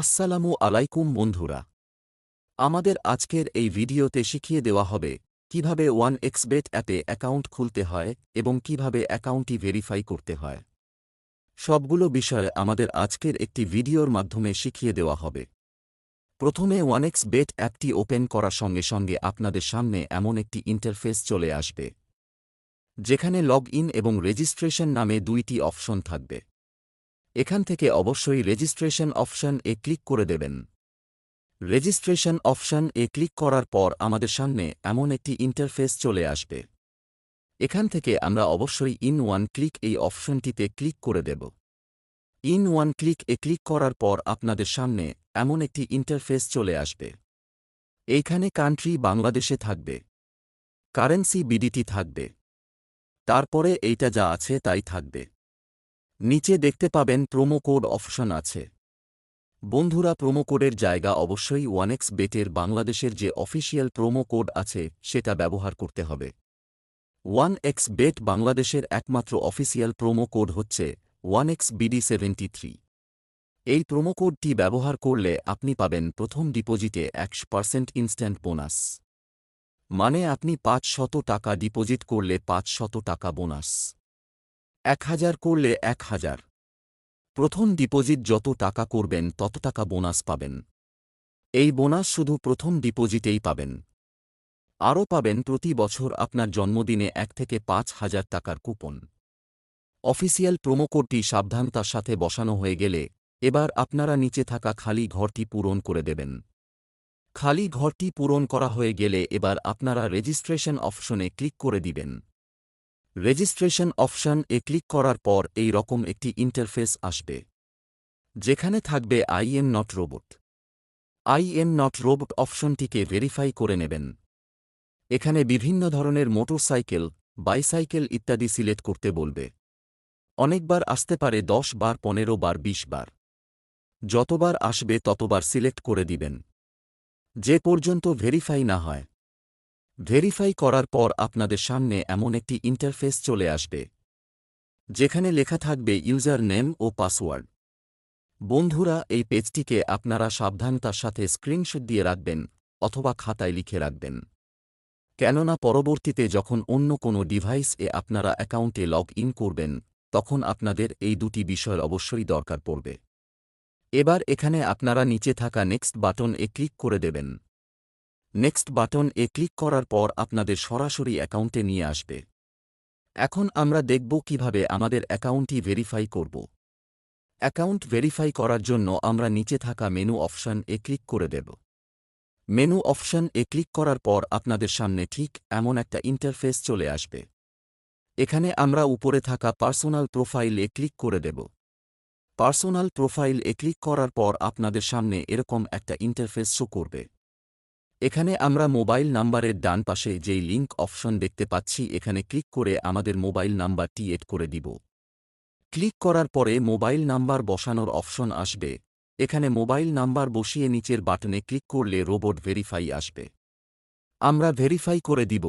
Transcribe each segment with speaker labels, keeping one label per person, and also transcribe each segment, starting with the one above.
Speaker 1: আসসালামু আলাইকুম বন্ধুরা। আমাদের আজকের এই ভিডিওতে শিখিয়ে দেওয়া হবে কীভাবে ওয়ান এক্সবেট অ্যাপে অ্যাকাউন্ট খুলতে হয় এবং কীভাবে অ্যাকাউন্টটি ভেরিফাই করতে হয়। সবগুলো বিষয়ে আমাদের আজকের একটি ভিডিওর মাধ্যমে শিখিয়ে দেওয়া হবে। প্রথমে ওয়ানএক্স বেট অ্যাপটি ওপেন করার সঙ্গে সঙ্গে আপনাদের সামনে এমন একটি ইন্টারফেস চলে আসবে, যেখানে লগ ইন এবং রেজিস্ট্রেশন নামে দুইটি অপশন থাকবে। এখান থেকে অবশ্যই রেজিস্ট্রেশন অপশন এ ক্লিক করে দেবেন। রেজিস্ট্রেশন অপশন এ ক্লিক করার পর আমাদের সামনে এমন একটি ইন্টারফেস চলে আসবে। এখান থেকে আমরা অবশ্যই ইন ওয়ান ক্লিক এই অপশনটিতে ক্লিক করে দেব। ইন ওয়ান ক্লিক এ ক্লিক করার পর আপনাদের সামনে এমন একটি ইন্টারফেস চলে আসবে। এইখানে কান্ট্রি বাংলাদেশে থাকবে। কারেন্সি বিডিটি থাকবে। তারপরে এইটা যা আছে তাই থাকবে। নিচে দেখতে পাবেন প্রোমো কোড অপশন আছে। বন্ধুরা প্রোমো কোডের জায়গা অবশ্যই ওয়ানেক্স বেটের বাংলাদেশের যে অফিসিয়াল প্রোমো কোড আছে, সেটা ব্যবহার করতে হবে। ওয়ান এক্স বেট বাংলাদেশের একমাত্র অফিসিয়াল প্রোমো কোড হচ্ছে one X BD seventy three এই প্রোমো কোডটি ব্যবহার করলে আপনি পাবেন প্রথম ডিপোজিটে একশো পার্সেন্ট ইনস্ট্যান্ট বোনাস মানে আপনি পাঁচ শত টাকা ডিপোজিট করলে পাঁচ শত টাকা বোনাস এক হাজার করলে এক হাজার। প্রথম ডিপোজিট যত টাকা করবেন, তত টাকা বোনাস পাবেন। এই বোনাস শুধু প্রথম ডিপোজিটেই পাবেন। আরও পাবেন প্রতি বছর আপনার জন্মদিনে এক থেকে পাঁচ হাজার টাকার কুপন। অফিসিয়াল প্রোমোকোডটি সাবধানতার সাথে বসানো হয়ে গেলে এবার আপনারা নিচে থাকা খালি ঘরটি পূরণ করে দেবেন। খালি ঘরটি পূরণ করা হয়ে গেলে এবার আপনারা রেজিস্ট্রেশন অপশনে ক্লিক করে দিবেন। রেজিস্ট্রেশন অপশন এ ক্লিক করার পর এই রকম একটি ইন্টারফেস আসবে, যেখানে থাকবে I am not robot I am not robot অপশনটিকে verify করে নেবেন। এখানে বিভিন্ন ধরনের মোটরসাইকেল বাইসাইকেল ইত্যাদি সিলেক্ট করতে বলবে। অনেকবার আসতে পারে দশ বার, পনেরো বার, বিশ বার। যতবার আসবে ততবার সিলেক্ট করে দিবেন। যে পর্যন্ত ভেরিফাই না হয় ভেরিফাই করার পর আপনাদের সামনে এমন একটি ইন্টারফেস চলে আসবে, যেখানে লেখা থাকবে ইউজার নেম ও পাসওয়ার্ড। বন্ধুরা, এই পেজটিকে আপনারা সাবধানতার সাথে স্ক্রিনশট দিয়ে রাখবেন অথবা খাতায় লিখে রাখবেন। কেননা পরবর্তীতে যখন অন্য কোনো ডিভাইস এ আপনারা অ্যাকাউন্টে লগ ইন করবেন, তখন আপনাদের এই দুটি বিষয় অবশ্যই দরকার পড়বে। এবার এখানে আপনারা নিচে থাকা নেক্সট বাটন এ ক্লিক করে দেবেন। নেক্সট বাটন এ ক্লিক করার পর আপনাদের সরাসরি অ্যাকাউন্টে নিয়ে আসবে। এখন আমরা দেখব কীভাবে আমাদের অ্যাকাউন্টটি ভেরিফাই করব। অ্যাকাউন্ট ভেরিফাই করার জন্য আমরা নিচে থাকা মেনু অপশন এ ক্লিক করে দেব। মেনু অপশন এ ক্লিক করার পর আপনাদের সামনে ঠিক এমন একটা ইন্টারফেস চলে আসবে। এখানে আমরা উপরে থাকা পার্সোনাল প্রোফাইল এ ক্লিক করে দেব। পার্সোনাল প্রোফাইল এ ক্লিক করার পর আপনাদের সামনে এরকম একটা ইন্টারফেস শো করবে। এখানে আমরা মোবাইল নাম্বারের ডান পাশে যেই লিঙ্ক অপশন দেখতে পাচ্ছি, এখানে ক্লিক করে আমাদের মোবাইল নাম্বারটি এড করে দিব। ক্লিক করার পরে মোবাইল নাম্বার বসানোর অপশন আসবে। এখানে মোবাইল নাম্বার বসিয়ে নিচের বাটনে ক্লিক করলে রোবট ভেরিফাই আসবে। আমরা ভেরিফাই করে দিব।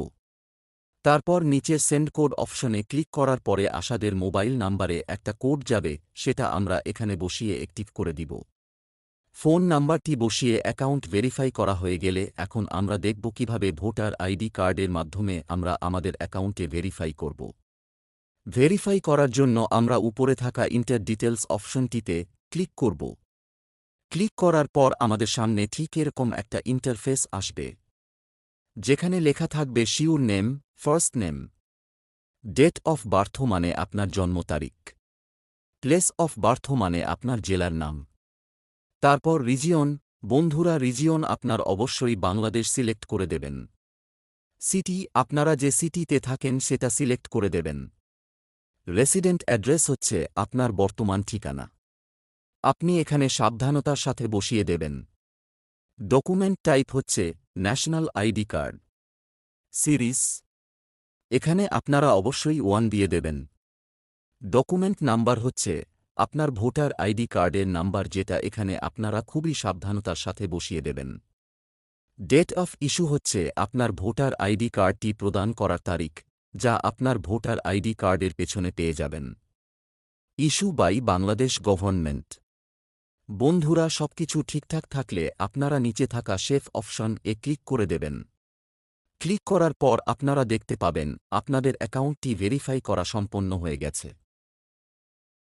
Speaker 1: তারপর নিচে সেন্ড কোড অপশনে ক্লিক করার পরে আসাদের মোবাইল নাম্বারে একটা কোড যাবে, সেটা আমরা এখানে বসিয়ে অ্যাক্টিভ করে দিব। ফোন নাম্বারটি বসিয়ে অ্যাকাউন্ট ভেরিফাই করা হয়ে গেলে এখন আমরা দেখব কীভাবে ভোটার আইডি কার্ডের মাধ্যমে আমরা আমাদের অ্যাকাউন্টে ভেরিফাই করব। ভেরিফাই করার জন্য আমরা উপরে থাকা ইন্টার ডিটেলস অপশনটিতে ক্লিক করব। ক্লিক করার পর আমাদের সামনে ঠিক এরকম একটা ইন্টারফেস আসবে, যেখানে লেখা থাকবে surname, first name, date of birth মানে আপনার জন্ম তারিখ, প্লেস অফ বার্থ মানে আপনার জেলার নাম। তারপর রিজিয়ন, বন্ধুরা রিজিয়ন আপনার অবশ্যই বাংলাদেশ সিলেক্ট করে দেবেন। সিটি, আপনারা যে সিটিতে থাকেন সেটা সিলেক্ট করে দেবেন। রেসিডেন্ট অ্যাড্রেস হচ্ছে আপনার বর্তমান ঠিকানা। আপনি এখানে সাবধানতার সাথে বসিয়ে দেবেন। ডকুমেন্ট টাইপ হচ্ছে ন্যাশনাল আইডি কার্ড। সিরিজ। এখানে আপনারা অবশ্যই ওয়ান দিয়ে দেবেন। ডকুমেন্ট নাম্বার হচ্ছে আপনার ভোটার আইডি কার্ডের নাম্বার যেটা এখানে আপনারা খুবই সাবধানতার সাথে বসিয়ে দেবেন। ডেট অফ ইস্যু হচ্ছে আপনার ভোটার আইডি কার্ডটি প্রদান করার তারিখ, যা আপনার ভোটার আইডি কার্ডের পেছনে পেয়ে যাবেন। ইস্যু বাই বাংলাদেশ গভর্নমেন্ট বন্ধুরা, সবকিছু ঠিকঠাক থাকলে আপনারা নিচে থাকা শেফ অপশন এ ক্লিক করে দেবেন। ক্লিক করার পর আপনারা দেখতে পাবেন, আপনাদের অ্যাকাউন্টটি ভেরিফাই করা সম্পন্ন হয়ে গেছে।